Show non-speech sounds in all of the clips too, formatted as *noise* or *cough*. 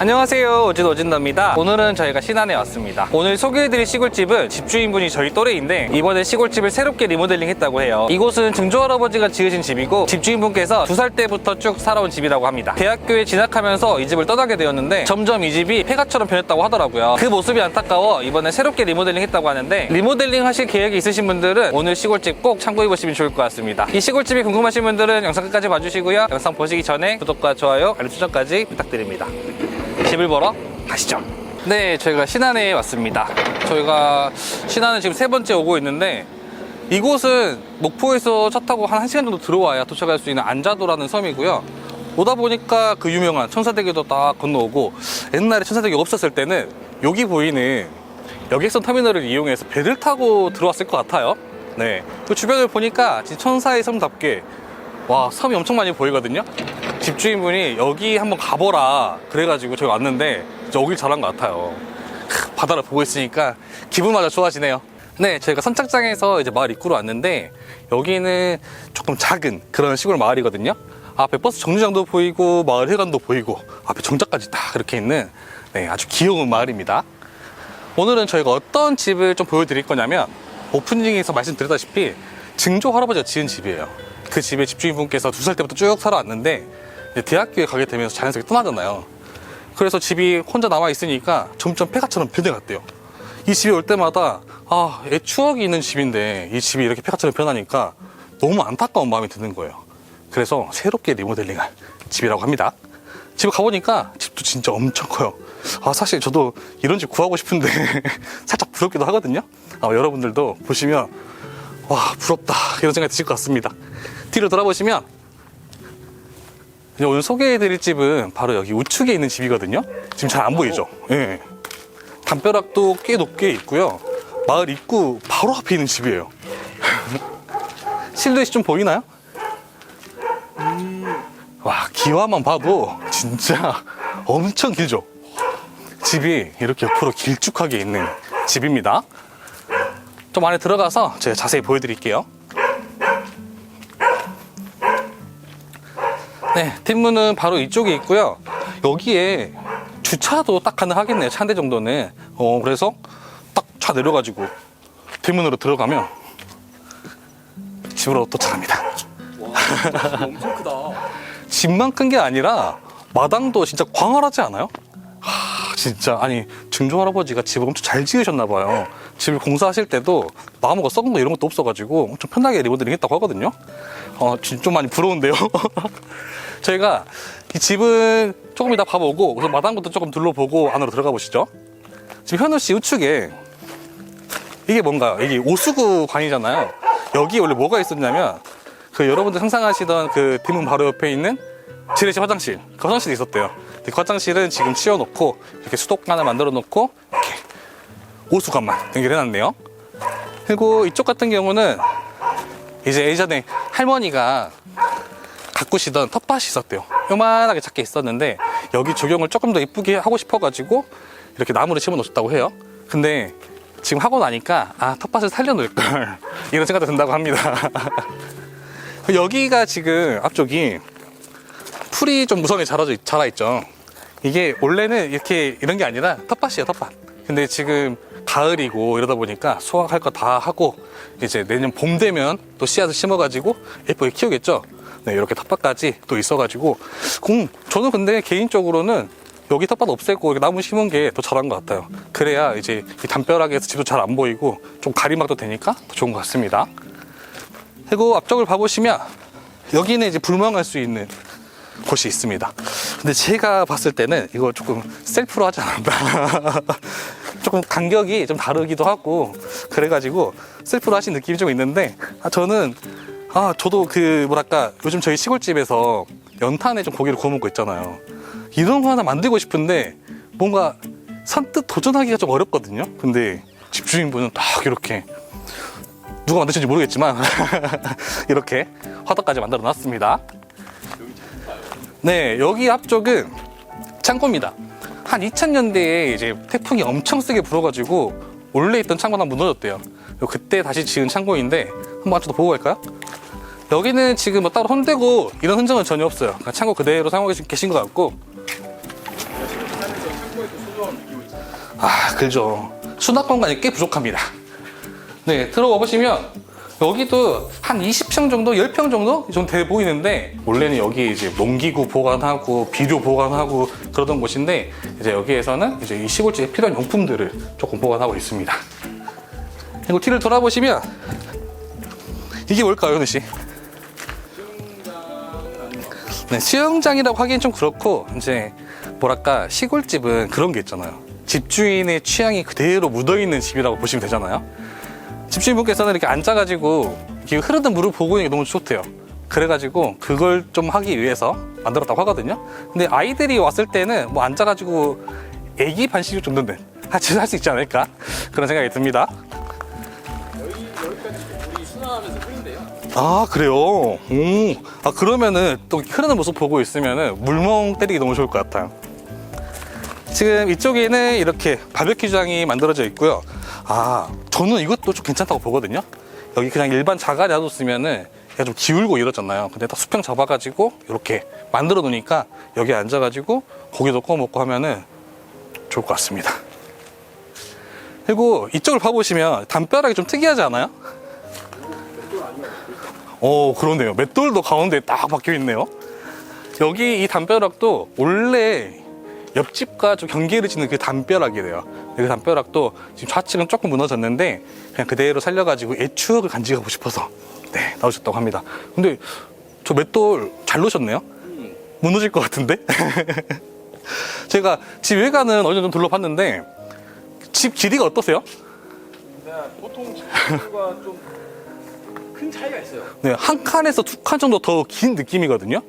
안녕하세요. 오진 오진너입니다. 오늘은 저희가 신안에 왔습니다. 오늘 소개해드릴 시골집은 집주인분이 저희 또래인데 이번에 시골집을 새롭게 리모델링 했다고 해요. 이곳은 증조할아버지가 지으신 집이고 집주인분께서 두 살 때부터 쭉 살아온 집이라고 합니다. 대학교에 진학하면서 이 집을 떠나게 되었는데 점점 이 집이 폐가처럼 변했다고 하더라고요. 그 모습이 안타까워 이번에 새롭게 리모델링 했다고 하는데 리모델링 하실 계획이 있으신 분들은 오늘 시골집 꼭 참고해보시면 좋을 것 같습니다. 이 시골집이 궁금하신 분들은 영상 끝까지 봐주시고요. 영상 보시기 전에 구독과 좋아요 알림 설정까지 부탁드립니다 집을 보러 가시죠. 네, 저희가 신안에 왔습니다. 저희가 신안은 지금 세 번째 오고 있는데 이곳은 목포에서 차 타고 한 1시간 정도 들어와야 도착할 수 있는 안자도라는 섬이고요. 오다 보니까 그 유명한 천사대교도 딱 건너오고 옛날에 천사대교 없었을 때는 여기 보이는 여객선 터미널을 이용해서 배를 타고 들어왔을 것 같아요. 네. 그 주변을 보니까 진짜 천사의 섬답게 와, 섬이 엄청 많이 보이거든요. 집주인분이 여기 한번 가보라 그래가지고 저희 왔는데 오길 잘한 것 같아요. 크, 바다를 보고 있으니까 기분마저 좋아지네요. 네, 저희가 선착장에서 이제 마을 입구로 왔는데 여기는 조금 작은 그런 시골 마을이거든요. 앞에 버스 정류장도 보이고 마을 회관도 보이고 앞에 정자까지 다 그렇게 있는 네, 아주 귀여운 마을입니다. 오늘은 저희가 어떤 집을 좀 보여드릴 거냐면 오프닝에서 말씀드렸다시피 증조 할아버지가 지은 집이에요. 그 집에 집주인분께서 두 살 때부터 쭉 살아왔는데 대학교에 가게 되면서 자연스럽게 떠나잖아요. 그래서 집이 혼자 남아 있으니까 점점 폐가처럼 변해갔대요. 이 집에 올 때마다 아, 애 추억이 있는 집인데 이 집이 이렇게 폐가처럼 변하니까 너무 안타까운 마음이 드는 거예요. 그래서 새롭게 리모델링한 집이라고 합니다. 집에 가보니까 집도 진짜 엄청 커요. 아, 사실 저도 이런 집 구하고 싶은데 *laughs* 살짝 부럽기도 하거든요. 아마 여러분들도 보시면 와, 부럽다. 이런 생각이 드실 것 같습니다. 뒤로 돌아보시면 오늘 소개해드릴 집은 바로 여기 우측에 있는 집이거든요. 지금 잘 안 보이죠? 예. 담벼락도 꽤 높게 있고요. 마을 입구 바로 앞에 있는 집이에요. *laughs* 실루엣이 좀 보이나요? 와, 기와만 봐도 진짜 엄청 길죠? 집이 이렇게 옆으로 길쭉하게 있는 집입니다. 좀 안에 들어가서 제가 자세히 보여드릴게요. 네, 뒷문은 바로 이쪽에 있고요. 여기에 주차도 딱 가능하겠네요. 차 한 대 정도는. 어, 그래서 딱 차 내려가지고 뒷문으로 들어가면 집으로 도착합니다. 엄청 크다. *laughs* 집만 큰 게 아니라 마당도 진짜 광활하지 않아요? 하, 진짜 아니 증조 할아버지가 집을 엄청 잘 지으셨나 봐요. 집을 공사하실 때도 나무가 썩은 거 이런 것도 없어가지고 엄청 편하게 리모델링 했다고 하거든요. 어, 좀 많이 부러운데요. *laughs* 저희가 이 집은 조금 이따 봐보고 우선 마당부터 조금 둘러보고 안으로 들어가 보시죠. 지금 현우 씨 우측에 이게 뭔가 이게 오수구 관이잖아요. 여기 원래 뭐가 있었냐면 그 여러분들 상상하시던 그 뒷문 바로 옆에 있는 지레시 화장실 그 화장실이 있었대요. 그 화장실은 지금 치워놓고 이렇게 수도관을 만들어 놓고 이렇게 오수관만 연결해놨네요. 그리고 이쪽 같은 경우는 이제 예전에 할머니가 가꾸시던 텃밭이 있었대요. 요만하게 작게 있었는데 여기 조경을 조금 더 이쁘게 하고 싶어가지고 이렇게 나무를 심어 놓으셨다고 해요. 근데 지금 하고 나니까 아 텃밭을 살려놓을 걸 *laughs* 이런 생각도 든다고 합니다. *laughs* 여기가 지금 앞쪽이 풀이 좀 무성하게 자라져 있- 자라 있죠. 이게 원래는 이렇게 이런 게 아니라 텃밭이에요 텃밭. 근데 지금 가을이고 이러다 보니까 수확할 거 다 하고 이제 내년 봄 되면 또 씨앗을 심어가지고 예쁘게 키우겠죠. 네 이렇게 텃밭까지 또 있어가지고 음, 저는 근데 개인적으로는 여기 텃밭 없애고 이렇게 나무 심은 게 더 잘한 것 같아요. 그래야 이제 이 담벼락에서 집도 잘 안 보이고 좀 가림막도 되니까 더 좋은 것 같습니다. 그리고 앞쪽을 봐보시면 여기는 이제 불멍할 수 있는 곳이 있습니다. 근데 제가 봤을 때는 이거 조금 셀프로 하지 않았나. *laughs* 조금 간격이 좀 다르기도 하고 그래가지고 셀프로 하신 느낌이 좀 있는데 아, 저는 아 저도 그 뭐랄까 요즘 저희 시골집에서 연탄에 좀 고기를 구워 먹고 있잖아요. 이런 거 하나 만들고 싶은데 뭔가 선뜻 도전하기가 좀 어렵거든요. 근데 집주인분은 딱 이렇게 누가 만드신지 모르겠지만 *laughs* 이렇게 화덕까지 만들어 놨습니다. 네, 여기 앞쪽은 창고입니다. 한 2000년대에 이제 태풍이 엄청 세게 불어가지고 원래 있던 창고가 무너졌대요. 그때 다시 지은 창고인데 한번 안쪽도 보고 갈까요? 여기는 지금 뭐 따로 손대고 이런 흔적은 전혀 없어요. 그냥 창고 그대로 사용하고 계신 것 같고 아, 그죠. 수납 공간이 꽤 부족합니다. 네, 들어와 보시면 여기도 한 20평 정도, 10평 정도 좀 돼 보이는데 원래는 여기 이제 농기구 보관하고 비료 보관하고 그러던 곳인데 이제 여기에서는 이제 이 시골집에 필요한 용품들을 조금 보관하고 있습니다. 그리고 뒤를 돌아보시면 이게 뭘까요, 현우 씨? 네, 수영장이라고 하기엔 좀 그렇고 이제 뭐랄까 시골집은 그런 게 있잖아요. 집주인의 취향이 그대로 묻어있는 집이라고 보시면 되잖아요. 집주인분께서는 이렇게 앉아가지고 이렇게 흐르는 물을 보고 있는 게 너무 좋대요. 그래가지고 그걸 좀 하기 위해서 만들었다고 하거든요. 근데 아이들이 왔을 때는 뭐 앉아가지고 애기 반씩 정도는 같이 할수 있지 않을까 그런 생각이 듭니다. 아 그래요? 오, 아 그러면은 또 흐르는 모습 보고 있으면은 물멍 때리기 너무 좋을 것 같아요. 지금 이쪽에는 이렇게 바베큐장이 만들어져 있고요. 아 저는 이것도 좀 괜찮다고 보거든요. 여기 그냥 일반 자갈이 놔뒀으면은 얘가 좀 기울고 이러잖아요. 근데 딱 수평 잡아가지고 이렇게 만들어 놓으니까 여기 앉아가지고 고기도 구워 먹고 하면은 좋을 것 같습니다. 그리고 이쪽을 봐보시면 담벼락이 좀 특이하지 않아요? 오, 그러네요. 맷돌도 가운데 딱 박혀 있네요. 여기 이 담벼락도 원래 옆집과 좀 경계를 짓는 그 담벼락이래요. 그 담벼락도 지금 좌측은 조금 무너졌는데 그냥 그대로 살려가지고 옛 추억을 간직하고 싶어서 네, 나오셨다고 합니다. 근데 저 맷돌 잘 놓으셨네요. 무너질 것 같은데? *laughs* 제가 집 외관은 어느 정도 둘러봤는데 집 길이가 어떠세요? 근데 보통 집과 *laughs* 좀 큰 차이가 있어요. 네, 한 칸에서 두 칸 정도 더 긴 느낌이거든요.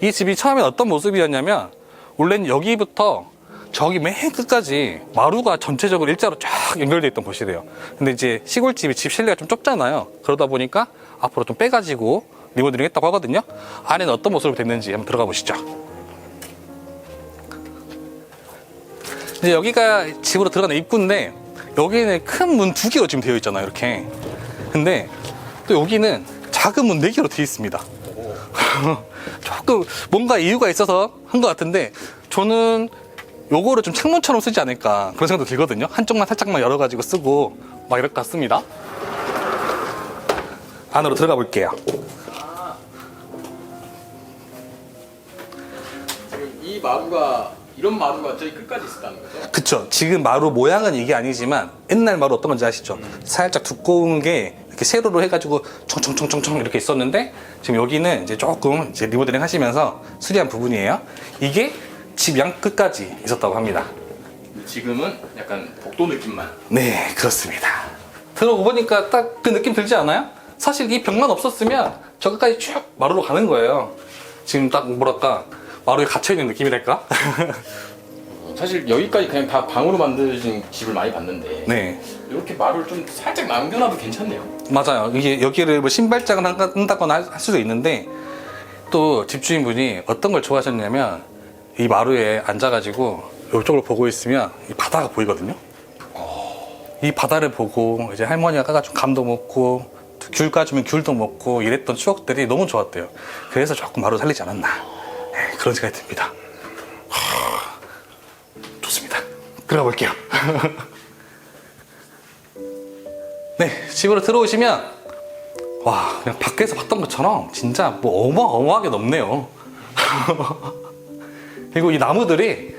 이 집이 처음엔 어떤 모습이었냐면, 원래는 여기부터 저기 맨 끝까지 마루가 전체적으로 일자로 쫙 연결되어 있던 곳이래요. 근데 이제 시골집이 집 실내가 좀 좁잖아요. 그러다 보니까 앞으로 좀 빼가지고 리모델링 했다고 하거든요. 안에는 어떤 모습으로 됐는지 한번 들어가 보시죠. 이제 여기가 집으로 들어가는 입구인데, 여기는 큰 문 두 개로 지금 되어 있잖아요, 이렇게. 근데 또 여기는 작은 문 네 개로 되어 있습니다. *laughs* 조금 뭔가 이유가 있어서 한 것 같은데 저는 요거를 좀 창문처럼 쓰지 않을까 그런 생각도 들거든요. 한쪽만 살짝만 열어가지고 쓰고 막 이럴 것 같습니다. 안으로 들어가 볼게요. 지금 이 마루가 이런 마루가 저희 끝까지 있었다는 거죠? 그쵸. 지금 마루 모양은 이게 아니지만 옛날 마루 어떤 건지 아시죠? 살짝 두꺼운 게 이렇게 세로로 해가지고 청청청청청 이렇게 있었는데 지금 여기는 이제 조금 이제 리모델링 하시면서 수리한 부분이에요. 이게 집 양 끝까지 있었다고 합니다. 지금은 약간 복도 느낌만. 네, 그렇습니다. 들어보니까 딱 그 느낌 들지 않아요? 사실 이 벽만 없었으면 저기까지 쭉 마루로 가는 거예요. 지금 딱 뭐랄까 마루에 갇혀 있는 느낌이랄까? *laughs* 사실 여기까지 그냥 다 방으로 만들어진 집을 많이 봤는데 네. 이렇게 마루를 좀 살짝 남겨놔도 괜찮네요. 맞아요. 이게 여기를 뭐 신발장을 한- 한다거나 할- 할 수도 있는데 또 집주인분이 어떤 걸 좋아하셨냐면 이 마루에 앉아가지고 이쪽을 보고 있으면 이 바다가 보이거든요. 이 바다를 보고 이제 할머니가 까가지고 감도 먹고 귤 까주면 귤도 먹고 이랬던 추억들이 너무 좋았대요. 그래서 조금 마루 살리지 않았나 네, 그런 생각이 듭니다. 들어가 볼게요. *laughs* 네, 집으로 들어오시면 와 그냥 밖에서 봤던 것처럼 진짜 뭐 어마어마하게 넓네요. *laughs* 그리고 이 나무들이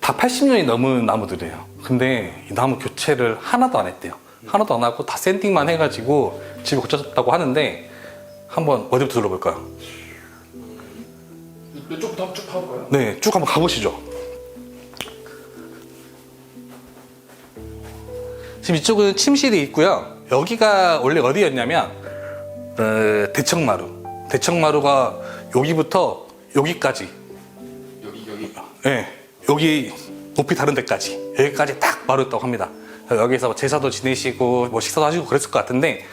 다 80년이 넘은 나무들이에요. 근데 이 나무 교체를 하나도 안 했대요. 하나도 안 하고 다 샌딩만 해가지고 집이 고쳐졌다고 하는데 한번 어디부터 들어볼까요? 이쪽부터 한번 쭉 파볼까요? 네, 쭉 한번 가보시죠. 지금 이쪽은 침실이 있고요. 여기가 원래 어디였냐면 어, 대청마루. 대청마루가 여기부터 여기까지, 여기 여기 예, 여기 높이 다른 데까지 여기까지 딱 마루였다고 합니다. 여기서 제사도 지내시고 뭐 식사도 하시고 그랬을 것 같은데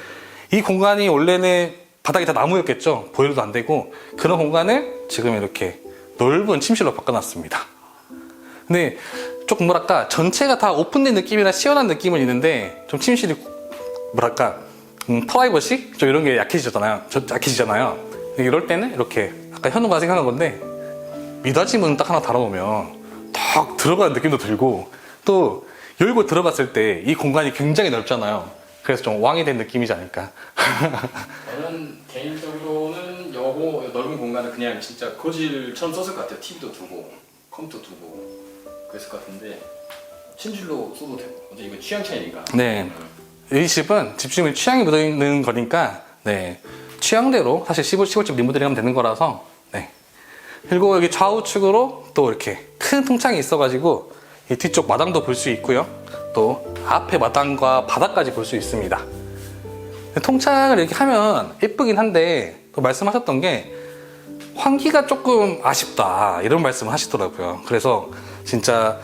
이 공간이 원래는 바닥이 다 나무였겠죠. 보일도 안 되고 그런 공간을 지금 이렇게 넓은 침실로 바꿔놨습니다. 근데 조금 뭐랄까 전체가 다 오픈된 느낌이나 시원한 느낌은 있는데 좀 침실이 뭐랄까 음, 프라이버시 좀 이런 게 약해지잖아요. 저, 약해지잖아요. 이럴 때는 이렇게 아까 현우가 생각한 건데 미닫이 문 딱 하나 달아놓으면 딱쫙 들어가는 느낌도 들고 또 열고 들어갔을 때 이 공간이 굉장히 넓잖아요. 그래서 좀 왕이 된 느낌이지 않을까. *laughs* 저는 개인적으로는 여고 넓은 공간을 그냥 진짜 거실처럼 썼을 것 같아요. TV도 두고 컴퓨터 두고 그랬을 것 같은데 침실로 써도 되고 어제 이거 취향 차이니까. 네. 이 집은 집주인 취향이 묻어있는 거니까 네. 취향대로 사실 시골, 시골집 리모델링 하면 되는 거라서 네. 그리고 여기 좌우측으로 또 이렇게 큰 통창이 있어가지고 이 뒤쪽 마당도 볼 수 있고요. 또 앞에 마당과 바닥까지 볼 수 있습니다. 통창을 이렇게 하면 예쁘긴 한데 또 말씀하셨던 게 환기가 조금 아쉽다. 이런 말씀을 하시더라고요. 그래서 진짜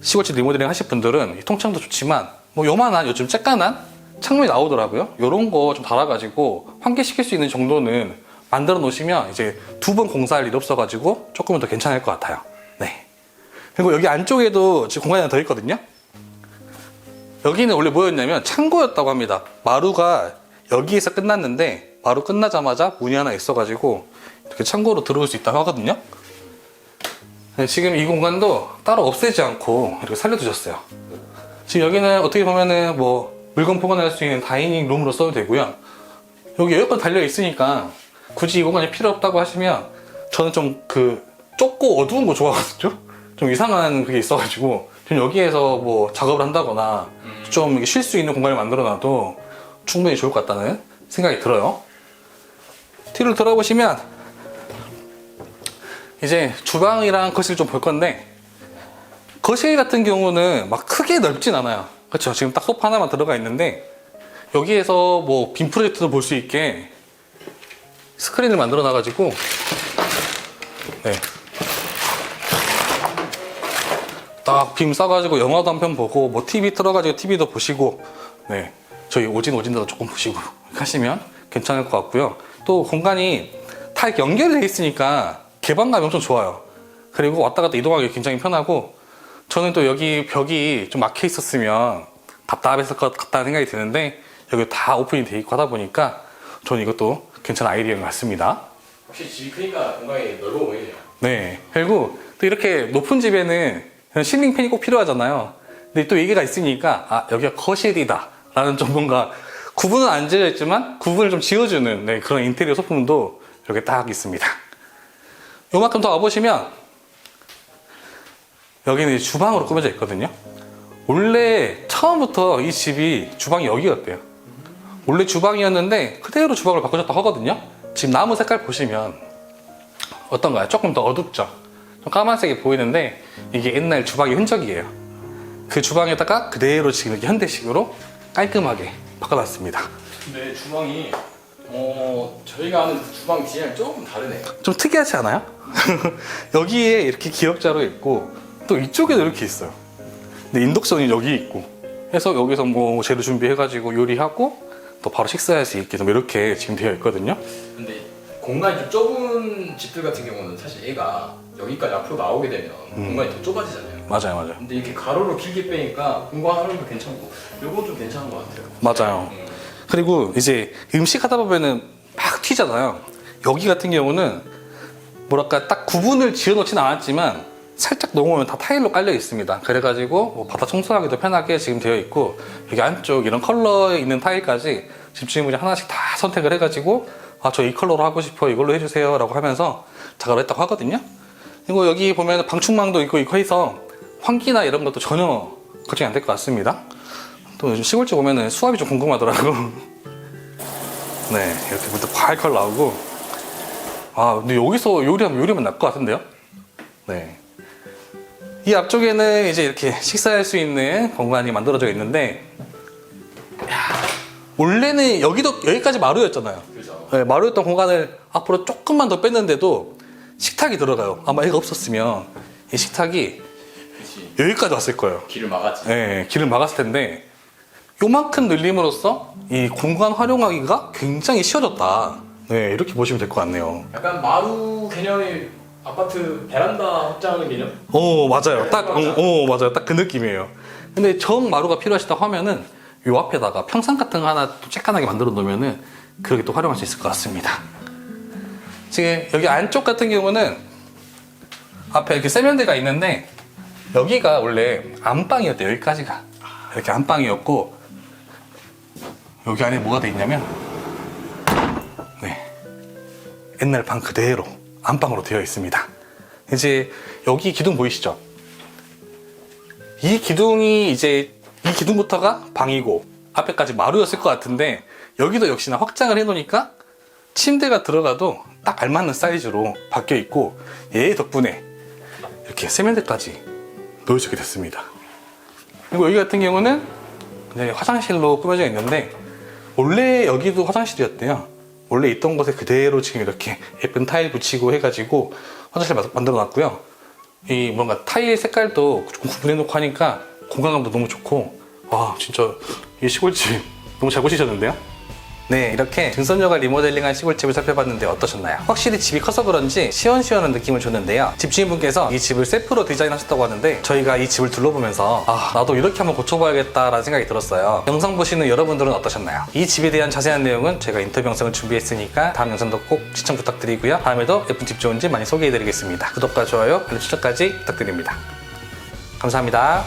시골집 리모델링 하실 분들은 이 통창도 좋지만 뭐 요만한 요즘 쬐깐한 창문이 나오더라고요 요런 거 좀 달아가지고 환기시킬 수 있는 정도는 만들어 놓으시면 이제 두 번 공사할 일이 없어가지고 조금은 더 괜찮을 것 같아요 네 그리고 여기 안쪽에도 지금 공간이 하나 더 있거든요 여기는 원래 뭐였냐면 창고였다고 합니다. 마루가 여기에서 끝났는데 마루 끝나자마자 문이 하나 있어가지고 이렇게 창고로 들어올 수 있다고 하거든요. 네, 지금 이 공간도 따로 없애지 않고 이렇게 살려두셨어요. 지금 여기는 어떻게 보면은 뭐 물건 보관할 수 있는 다이닝 룸으로 써도 되고요. 여기 에어컨 달려 있으니까 굳이 이 공간이 필요 없다고 하시면 저는 좀 그 좁고 어두운 거 좋아하거든요. 좀 이상한 그게 있어가지고 좀 여기에서 뭐 작업을 한다거나 좀 쉴 수 있는 공간을 만들어놔도 충분히 좋을 것 같다는 생각이 들어요. 뒤를 돌아보시면 이제 주방이랑 거실 좀 볼 건데 거실 같은 경우는 막 크게 넓진 않아요. 그렇죠. 지금 딱 소파 하나만 들어가 있는데 여기에서 뭐 빔 프로젝트도 볼 수 있게 스크린을 만들어 놔 가지고 네. 딱 빔 싸가지고 영화도 한 편 보고 뭐 TV 틀어가지고 TV도 보시고 네 저희 오진 오진도 조금 보시고 *laughs* 하시면 괜찮을 것 같고요 또 공간이 다 연결되어 있으니까 개방감이 엄청 좋아요 그리고 왔다 갔다 이동하기 굉장히 편하고 저는 또 여기 벽이 좀 막혀 있었으면 답답했을 것 같다는 생각이 드는데 여기 다 오픈이 돼 있고 하다 보니까 저는 이것도 괜찮은 아이디어인 것 같습니다 확실히 집이 크니까 공간이 넓어 보이네요. 네. 그리고 또 이렇게 높은 집에는 실링 팬이 꼭 필요하잖아요. 근데 또 얘기가 있으니까, 아, 여기가 거실이다. 라는 좀 뭔가 구분은 안 지어져 있지만 구분을 좀 지어주는 네, 그런 인테리어 소품도 이렇게 딱 있습니다. 요만큼 더 와보시면 여기는 주방으로 꾸며져 있거든요. 원래 처음부터 이 집이 주방이 여기였대요. 원래 주방이었는데 그대로 주방을 바꾸셨다고 하거든요. 지금 나무 색깔 보시면 어떤가요? 조금 더 어둡죠? 좀 까만색이 보이는데 이게 옛날 주방의 흔적이에요. 그 주방에다가 그대로 지금 현대식으로 깔끔하게 바꿔놨습니다. 근데 주방이 어 저희가 아는 주방 디자인 조금 다르네요. 좀 특이하지 않아요? *laughs* 여기에 이렇게 기역자로 있고 또 이쪽에도 이렇게 있어요. 근데 인덕션이 여기 있고 해서 여기서 뭐 재료 준비해가지고 요리하고 또 바로 식사할 수 있게 좀 이렇게 지금 되어 있거든요. 근데 공간이 좀 좁은 집들 같은 경우는 사실 얘가 여기까지 앞으로 나오게 되면 공간이 더 좁아지잖아요. 맞아요, 맞아요. 근데 이렇게 가로로 길게 빼니까 공간 활용도 괜찮고 요건 좀 괜찮은 것 같아요. 맞아요. 그리고 이제 음식 하다 보면은 막 튀잖아요. 여기 같은 경우는 뭐랄까 딱 구분을 지어놓진 않았지만 살짝 넘어오면 다 타일로 깔려 있습니다. 그래가지고 뭐 바닥 청소하기도 편하게 지금 되어 있고 여기 안쪽 이런 컬러에 있는 타일까지 집주인분이 하나씩 다 선택을 해가지고 아 저 이 컬러로 하고 싶어 이걸로 해주세요 라고 하면서 작업을 했다고 하거든요. 그리고 여기 보면 방충망도 있고 있고 해서 환기나 이런 것도 전혀 걱정이 안 될 것 같습니다. 또 요즘 시골집 보면은 수압이 좀 궁금하더라고. *laughs* 네, 이렇게 물도 콸콸 나오고. 아, 근데 여기서 요리하면 요리하면 날 것 같은데요? 네. 이 앞쪽에는 이제 이렇게 식사할 수 있는 공간이 만들어져 있는데, 야, 원래는 여기도, 여기까지 마루였잖아요. 그죠? 네, 마루였던 공간을 앞으로 조금만 더 뺐는데도 식탁이 들어가요. 아마 애가 없었으면 이 식탁이 그치. 여기까지 왔을 거예요. 길을 막았지. 예, 길을 막았을 텐데 요만큼 늘림으로써 이 공간 활용하기가 굉장히 쉬워졌다. 네, 이렇게 보시면 될 것 같네요. 약간 마루 개념이 아파트 베란다 확장 개념? 오, 맞아요. 딱, 어, 어, 맞아요. 딱 그 느낌이에요. 근데 정 마루가 필요하시다고 하면은 요 앞에다가 평상 같은 거 하나 또 쬐깐하게 만들어 놓으면은 그렇게 또 활용할 수 있을 것 같습니다. 지금 여기 안쪽 같은 경우는 앞에 이렇게 세면대가 있는데 여기가 원래 안방이었대요. 여기까지가 이렇게 안방이었고 여기 안에 뭐가 돼 있냐면 네 옛날 방 그대로 안방으로 되어 있습니다. 이제 여기 기둥 보이시죠? 이 기둥이 이제 이 기둥부터가 방이고 앞에까지 마루였을 것 같은데 여기도 역시나 확장을 해놓으니까 침대가 들어가도 딱 알맞는 사이즈로 바뀌어 있고 얘 덕분에 이렇게 세면대까지 있게 됐습니다. 그리고 여기 같은 경우는 이제 화장실로 꾸며져 있는데 원래 여기도 화장실이었대요. 원래 있던 곳에 그대로 지금 이렇게 예쁜 타일 붙이고 해가지고 화장실 마- 만들어 놨고요. 이 뭔가 타일 색깔도 좀 구분해놓고 하니까 공간감도 너무 좋고 와 진짜 이 시골집 너무 잘 고치셨는데요? 네 이렇게 등선녀가 리모델링한 시골집을 살펴봤는데 어떠셨나요? 확실히 집이 커서 그런지 시원시원한 느낌을 줬는데요. 집주인분께서 이 집을 셀프로 디자인하셨다고 하는데 저희가 이 집을 둘러보면서 아 나도 이렇게 한번 고쳐봐야겠다라는 생각이 들었어요. 영상 보시는 여러분들은 어떠셨나요? 이 집에 대한 자세한 내용은 제가 인터뷰 영상을 준비했으니까 다음 영상도 꼭 시청 부탁드리고요. 다음에도 예쁜 집 좋은 집 많이 소개해드리겠습니다. 구독과 좋아요 알림 설정까지 부탁드립니다. 감사합니다